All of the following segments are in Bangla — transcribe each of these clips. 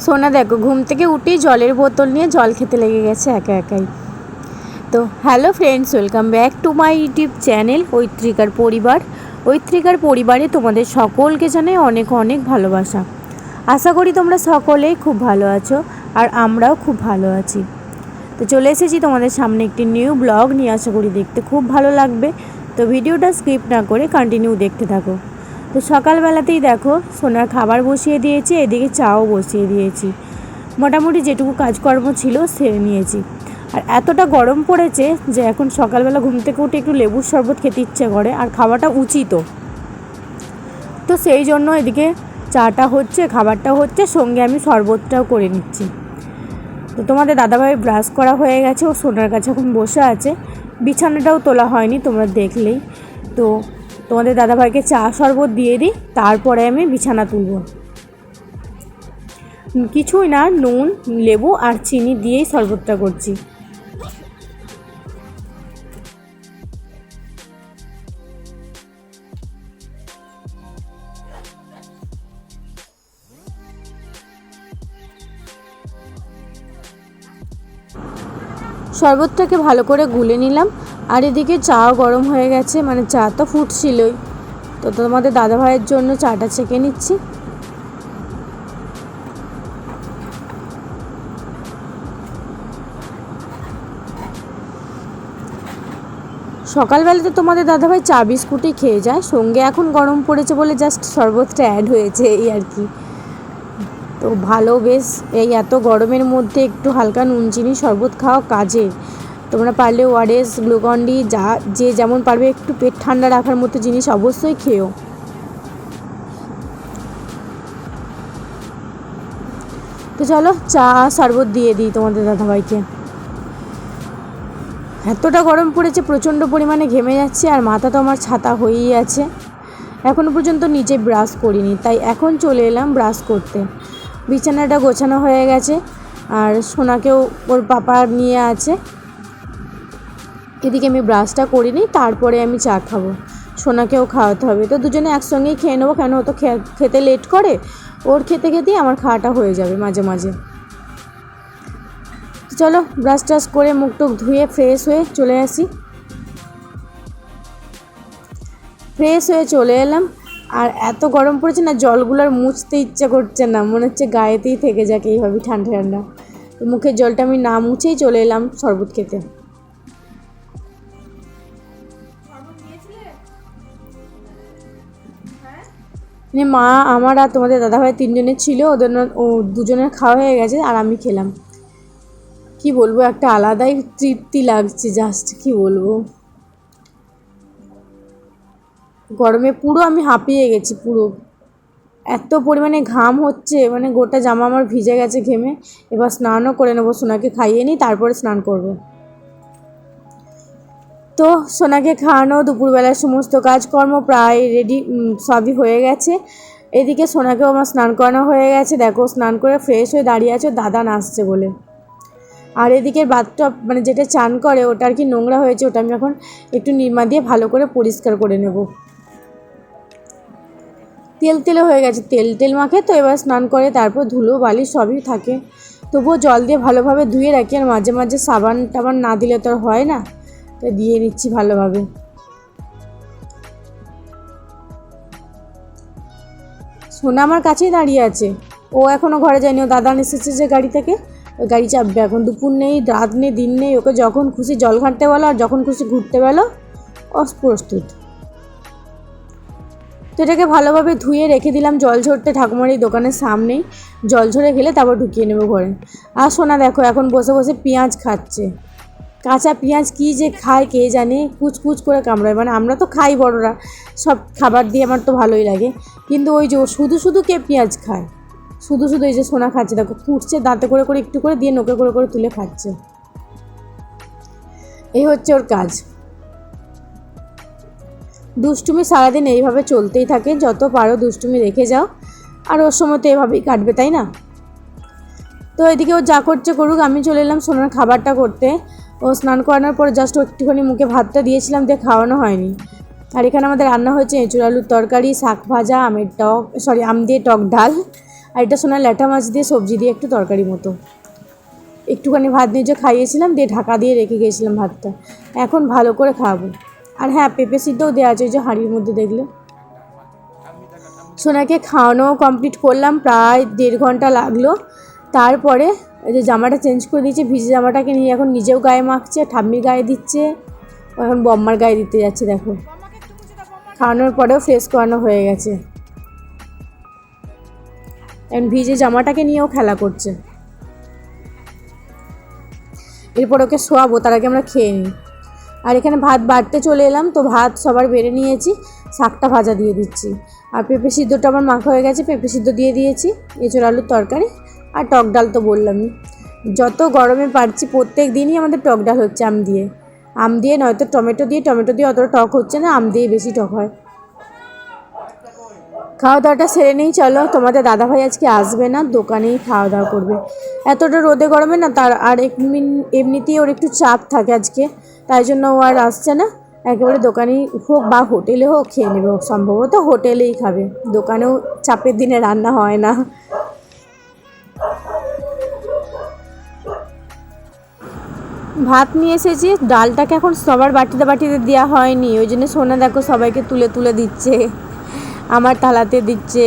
সোনা, দেখো, ঘুম থেকে উঠেই জলের বোতল নিয়ে জল খেতে লেগে গেছে একা একাই। তো hello friends welcome back to my YouTube channel ঐত্রিকার পরিবার। ঐত্রিকার পরিবারে তোমাদের সকলকে জানাই অনেক অনেক ভালোবাসা। আশা করি তোমরা সকলেই খুব ভালো আছো আর আমরাও খুব ভালো আছি। তো, চলে এসেছি তোমাদের সামনে একটি নিউ ব্লগ নিয়ে। আশা করি দেখতে খুব ভালো লাগবে। তো, ভিডিওটা স্কিপ না করে কন্টিনিউ দেখতে থাকো। তো সকালবেলাতেই দেখো সোনার খাবার বসিয়ে দিয়েছি, এদিকে চাও বসিয়ে দিয়েছি। মোটামুটি যেটুকু কাজকর্ম ছিল সেরে নিয়েছি। আর এতটা গরম পড়েছে যে এখন সকালবেলা ঘুম থেকে উঠে একটু লেবুর শরবত খেতে ইচ্ছে করে, আর খাওয়াটা উচিত তো সেই জন্য এদিকে চাটা হচ্ছে খাবারটা হচ্ছে, সঙ্গে আমি শরবতটাও করে নিচ্ছি। তো তোমাদের দাদাভাই ব্রাশ করা হয়ে গেছে, ও সোনার কাছে এখন বসে আছে। বিছানাটাও তোলা হয়নি, তোমরা দেখলেই। তো তোমাদের দাদাভাইকে চা শরবত দিয়ে দিই, তারপরে আমি বিছানা তুলব। কিছুই না, নুন, লেবু আর চিনি দিয়েই শরবতটা করছি। শরবতটাকে ভালো করে গুলে নিলাম। আর এদিকে চাও গরম হয়ে গেছে মানে চা তো ফুটছিলই। তো তোমাদের দাদাভাইয়ের জন্য চাটা ছেঁকে নিচ্ছি। সকালবেলাতে তোমাদের দাদাভাই চা বিস্কুটই খেয়ে যায়, সঙ্গে এখন গরম পড়েছে বলে জাস্ট শরবতটা অ্যাড হয়েছে এই আর কি। তো ভালো বেশ, এই এত গরমের মধ্যে একটু হালকা নুন, চিনি, শরবত খাওয়া কাজে তোমরা পারলে ওয়ারেস, গ্লুকন্ডি, যা, যে যেমন পারবে একটু পেট ঠান্ডা রাখার মতো জিনিস অবশ্যই খেও তো চলো, চা শরবত দিয়ে দিই তোমাদের দাদাভাইকে। এতটা গরম পড়েছে, প্রচণ্ড পরিমাণে ঘেমে যাচ্ছে, আর মাথা তো আমার ছাতা হয়েই আছে। এখনও পর্যন্ত নিজে ব্রাশ করিনি, তাই এখন চলে এলাম ব্রাশ করতে। বিছানাটা গোছানো হয়ে গেছে, আর সোনাকেও ওর পাপা নিয়ে আছে। এদিকে আমি ব্রাশটা করিনি, তারপরে আমি চা খাব। সোনাকেও খাওয়াতে হবে। তো দুজনে একসঙ্গেই খেয়ে নেব, কেন ও তো খেতে লেট করে। ওর খেতে খেতেই আমার খাওয়াটা হয়ে যাবে মাঝে মাঝে। চলো, ব্রাশ টাশ করে মুখ টুক ধুয়ে ফ্রেশ হয়ে চলে আসি। ফ্রেশ হয়ে চলে এলাম। আর এত গরম পড়েছে না জলগুলোর মুছতে ইচ্ছা করছে না। মনে হচ্ছে গায়েতেই থেকে যাক এইভাবে ঠান্ডা ঠান্ডা। মুখের জলটা আমি না মুছেই চলে এলাম শরবত খেতে। মানে মা, আমার আর তোমাদের দাদাভাই তিনজনের ছিল, ওদের ও দুজনের খাওয়া হয়ে গেছে আর আমি খেলাম। কি বলব, একটা আলাদাই তৃপ্তি লাগছে জাস্ট কি বলব। গরমে পুরো আমি হাঁপিয়ে গেছি, পুরো। এত পরিমাণে ঘাম হচ্ছে মানে গোটা জামা আমার ভিজে গেছে ঘেমে। এবার স্নানও করে নেব, সোনাকে খাইয়ে নিই, তারপরে স্নান করব। তো সোনাকে খাওয়ানো, দুপুরবেলার সমস্ত কাজকর্ম প্রায় রেডি সবই হয়ে গেছে। এদিকে সোনাকেও আমার স্নান করানো হয়ে গেছে। দেখো, স্নান করে ফ্রেশ হয়ে দাঁড়িয়ে আছে, দাদা নাচছে বলে। আর এদিকে বাথটব মানে যেটা চান করে, ওটা আর কি নোংরা হয়েছে, ওটা আমি এখন একটু নির্মা দিয়ে ভালো করে পরিষ্কার করে নেব। তেল তেলে হয়ে গেছে, তেল তেল মাখে তো, এবার স্নান করে, তারপর ধুলো বালি সবই থাকে। তবুও জল দিয়ে ভালোভাবে ধুয়ে রাখি, আর মাঝে মাঝে সাবান টাবান না দিলে তো আর হয় না। তো দিয়ে নিচ্ছি ভালোভাবে। সোনা আমার কাছেই দাঁড়িয়ে আছে। ও এখনও ঘরে যায়নি। ও দাদা এসেছে যে গাড়ি থেকে, ওই গাড়ি চাপবে এখন। দুপুর নেই, রাত নেই, দিন নেই। ওকে যখন খুশি জল ঘাঁটতে বলো, আর যখন খুশি ঘুরতে বলো, অপ্রস্তুত। তো এটাকে ভালোভাবে ধুয়ে রেখে দিলাম। জল ঝরতে ঠাকুমার এই দোকানের সামনেই। জল ঝরে গেলে তারপর ঢুকিয়ে নেব ঘরে। আর সোনা দেখো, এখন বসে বসে পেঁয়াজ খাচ্ছে। কাঁচা পেঁয়াজ কী যে খায় কে জানে কুচকুচ করে কামড়ায়। মানে আমরা তো খাই বড়রা, সব খাবার দিয়ে আমার তো ভালোই লাগে। কিন্তু ওই যে ও শুধু শুধু কে পেঁয়াজ খায়? শুধু শুধু এই যে সোনা খাচ্ছে, দেখো ফুটছে দাঁতে করে করে, একটু করে দিয়ে নোকে করে করে তুলে খাচ্ছে। এই হচ্ছে ওর কাজ। দুষ্টুমি সারাদিন এইভাবে চলতেই থাকে, যত পারো দুষ্টুমি রেখে যাও। আর ওর সময় তো এভাবেই কাটবে, তাই না? তো এদিকে ও যা করছে করুক, আমি চলে এলাম সোনার খাবারটা করতে। ও স্নান করানোর পর জাস্ট একটুখানি মুখে ভাতটা দিয়েছিলাম, দিয়ে খাওয়ানো হয়নি। আর এখানে আমাদের রান্না হয়েছে এঁচুর আলুর তরকারি, শাক ভাজা, আমের টক সরি আম দিয়ে টক ডাল, আর এটা সোনা ল্যাটা মাছ দিয়ে সবজি দিয়ে একটু তরকারি মতো। একটুখানি ভাত নিয়ে খাইয়েছিলাম, দিয়ে ঢাকা দিয়ে রেখে গিয়েছিলাম ভাতটা। এখন ভালো করে খাওয়াবো আর হ্যাঁ পেঁপে সিদ্ধও দেওয়া আছে ওই যে হাঁড়ির মধ্যে দেখলে। সোনাকে খাওয়ানো কমপ্লিট করলাম, প্রায় দেড় ঘণ্টা লাগল। তারপরে এই যে জামাটা চেঞ্জ করে দিয়েছে, ভিজে জামাটাকে নিয়ে এখন নিজেও গায়ে মাখছে ঠাম্মির গায়ে দিচ্ছে। এখন বম্মার গায়ে দিতে যাচ্ছে, দেখো। খাওয়ানোর পরেও ফ্রেশ করানো হয়ে গেছে। এখন ভিজে জামাটাকে নিয়েও খেলা করছে। এরপর ওকে শোয়াবো, তার আগে আমরা খেয়ে নিই। আর এখানে ভাত বাড়তে চলে এলাম, তো ভাত সবার বেড়ে নিয়েছি, শাকটা ভাজা দিয়ে দিচ্ছি। আর পেঁপে সিদ্ধটা আমার মাখা হয়ে গেছে, পেঁপে সিদ্ধ দিয়ে দিয়েছি, এঁচড় আলুর তরকারি। আর টক ডাল তো বললামই। যত গরমে পারছি প্রত্যেক দিনই আমাদের টক ডাল হচ্ছে আম দিয়ে। আম দিয়ে নয়তো টমেটো দিয়ে টমেটো দিয়ে অতটা টক হচ্ছে না, আম দিয়ে বেশি টক হয়। খাওয়া দাওয়াটা সেরে নেই, চলো। তোমাদের দাদাভাই আজকে আসবে না, দোকানেই খাওয়া দাওয়া করবে। এতটা রোদে গরমে না, তার আর এমনি- এমনিতেই ওর একটু চাপ থাকে আজকে। তাই জন্য ও আর আসছে না। একেবারে দোকানেই হোক বা হোটেলে হোক, খেয়ে নেবে। সম্ভবত হোটেলেই খাবে। দোকানেও চাপের দিনে রান্না হয় না। ভাত নিয়ে এসেছি, ডালটাকে এখন সবার বাটিতে বাটিতে দেওয়া হয়নি, ওই জন্য সোনা দেখো সবাইকে তুলে তুলে দিচ্ছে, আমার থালাতে দিচ্ছে,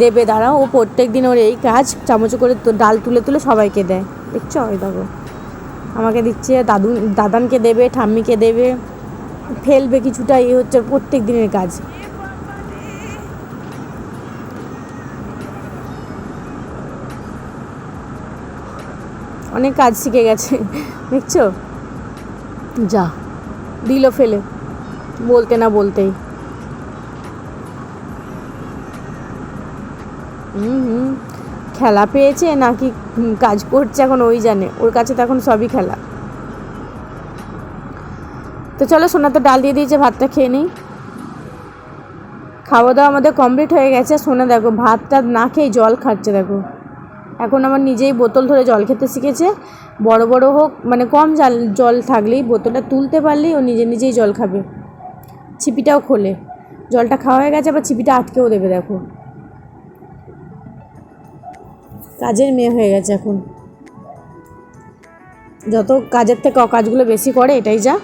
দেবে, দাঁড়াও, ও প্রত্যেক দিন ওর এই কাজ, চামচ করে ডাল তুলে তুলে সবাইকে দেয়, দেখছ? ওই দেখো, আমাকে দিচ্ছে, দাদু, দাদানকে দেবে, ঠাম্মিকে দেবে, ফেলবে কিছুটা, এই হচ্ছে প্রত্যেক দিনের কাজ। অনেক কাজ শিখে গেছে। দেখছ? যা দিল ফেলে, বলতে না বলতেই। হুম হুম, খেলা পেয়েছে নাকি কাজ করছে এখন ওই জানে, ওর কাছে তো এখন সবই খেলা। তো চলো সোনা তো ডাল দিয়ে দিয়েছে, ভাতটা খেয়ে নিই। খাওয়া দাওয়া আমাদের কমপ্লিট হয়ে গেছে। সোনা দেখো, ভাতটা না খেয়ে জল খাচ্ছে, দেখো। এখন আমার নিজেই বোতল ধরে জল খেতে শিখেছে। বড় বড় হোক মানে কম জাল, জল থাকলেই বোতলটা তুলতে পারলেই ও নিজে নিজেই জল খাবে। ছিপিটাও খোলে। জলটা খাওয়া হয়ে গেছে, আবার ছিপিটা আটকেও দেবে, দেখো। কাজের মেয়ে হয়ে গেছে এখন। যত কাজের থেকে অকাজগুলো বেশি করে, এটাই যা।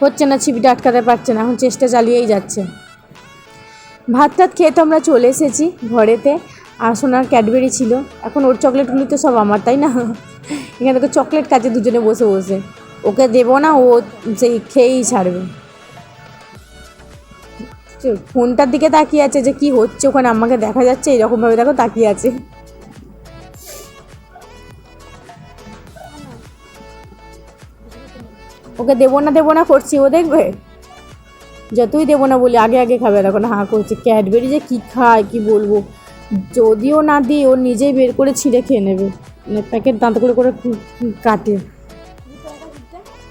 হচ্ছে না ছিপিটা আটকাতে পারছে না, এখন চেষ্টা চালিয়েই যাচ্ছে। ভাত টাত খেয়ে তো আমরা চলে এসেছি ঘরেতে। আর সোনার ক্যাডবেরি ছিল। এখন ওর চকলেটগুলি তো সব আমার, তাই না? এখানে থেকে চকলেট কাছে দুজনে বসে বসে। ওকে দেবো না, ও সেই খেয়েই ছাড়বে। ফোনটার দিকে তাকিয়ে আছে যে কি হচ্ছে ওখানে, আমাকে দেখা যাচ্ছে, এরকমভাবে দেখো তাকিয়ে আছে। ওকে দেবো না দেবো না, করছি ও দেখবে? যতই দেবো না বলি, আগে আগে খাবে। তখন হাঁ করছে, ক্যাডবেরি যে কী খায়, কি বলব? যদিও না দিই, ও নিজেই বের করে ছিঁড়ে খেয়ে নেবে। মানে প্যাকেট দাঁত করে করে কাটে।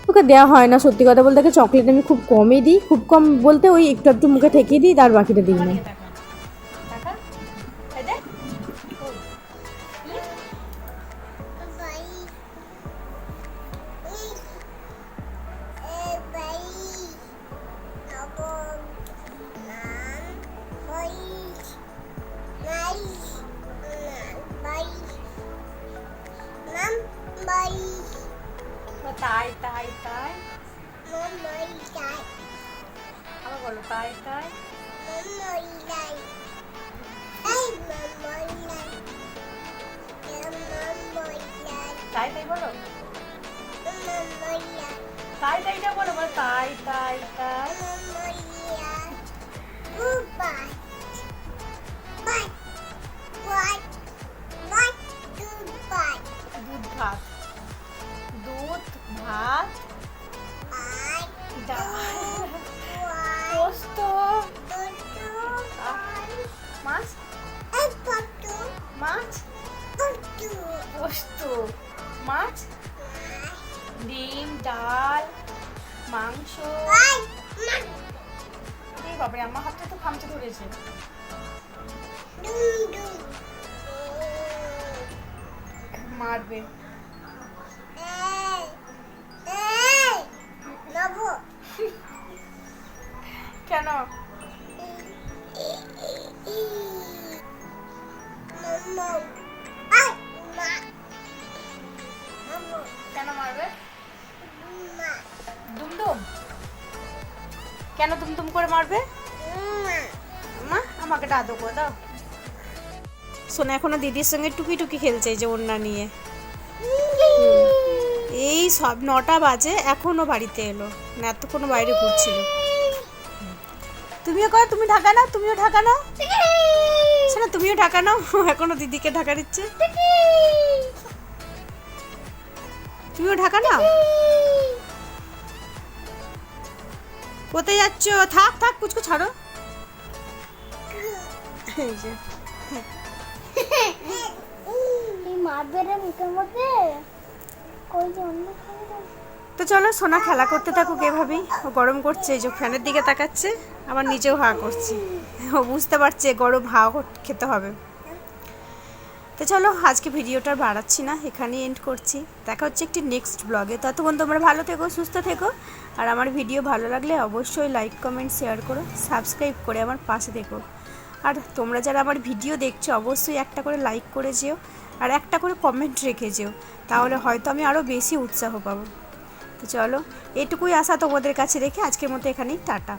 ওকে দেওয়া হয় না, সত্যি কথা বলতে। চকলেট আমি খুব কমই দিই। খুব কম বলতে ওই একটু একটু মুখে ঠেকিয়ে দিই, তার বাকিটা দিই না। তাইটা বলো বলো তাই তাই তাই দুধ ভাত। দুধ ভাত। ডাল পোস্ত। মাছ? মাছ? পোস্ত। মাছ? ডিম ডাল। মাংস। এই বাবারে আমার হাতটা তো খামচে ধরেছে। মারবে। কেন? মারবে? মা, আমাকে দাদু গো দাও। সোনা এখনও দিদির সঙ্গে টুকি টুকি খেলছে যে ওন্না নিয়ে। এই সব নটা বাজে, এখনও বাড়িতে এলো। না এতক্ষণ বাইরে ঘুরছিল। তুমিও কর তুমি ঢাকা নাও, তুমিও ঢাকা নাও। শোনা, তুমিও ঢাকা নাও, এখনও দিদিকে ঢাকা দিচ্ছে। তুমিও ঢাকা নাও? কোথায় যাচ্ছ? থাক থাক কুচকু ছাড়ো। তো চলো সোনা খেলা করতে থাকুক এভাবেই। ও গরম করছে এই যে ফ্যানের দিকে তাকাচ্ছে আবার নিজেও হা করছে। ও বুঝতে পারছে গরম হাওয়া খেতে হবে। তো চলো, আজকে ভিডিওটা বাড়াচ্ছি না, এখানেই এন্ড করছি। দেখা হচ্ছে একটি নেক্সট ব্লগে ততক্ষণ তোমরা ভালো থেকো, সুস্থ থেকো। আর আমার ভিডিও ভালো লাগলে অবশ্যই লাইক কমেন্ট শেয়ার করো সাবস্ক্রাইব করে আমার পাশে থেকো। আর তোমরা যারা আমার ভিডিও দেখছ, অবশ্যই একটা করে লাইক করে যেও, আর একটা করে কমেন্ট রেখে যেও। তাহলে হয়তো আমি আরও বেশি উৎসাহ পাবো। তো চলো, এটুকুই আশা তোমাদের কাছে রেখে আজকের মতো এখানেই টাটা।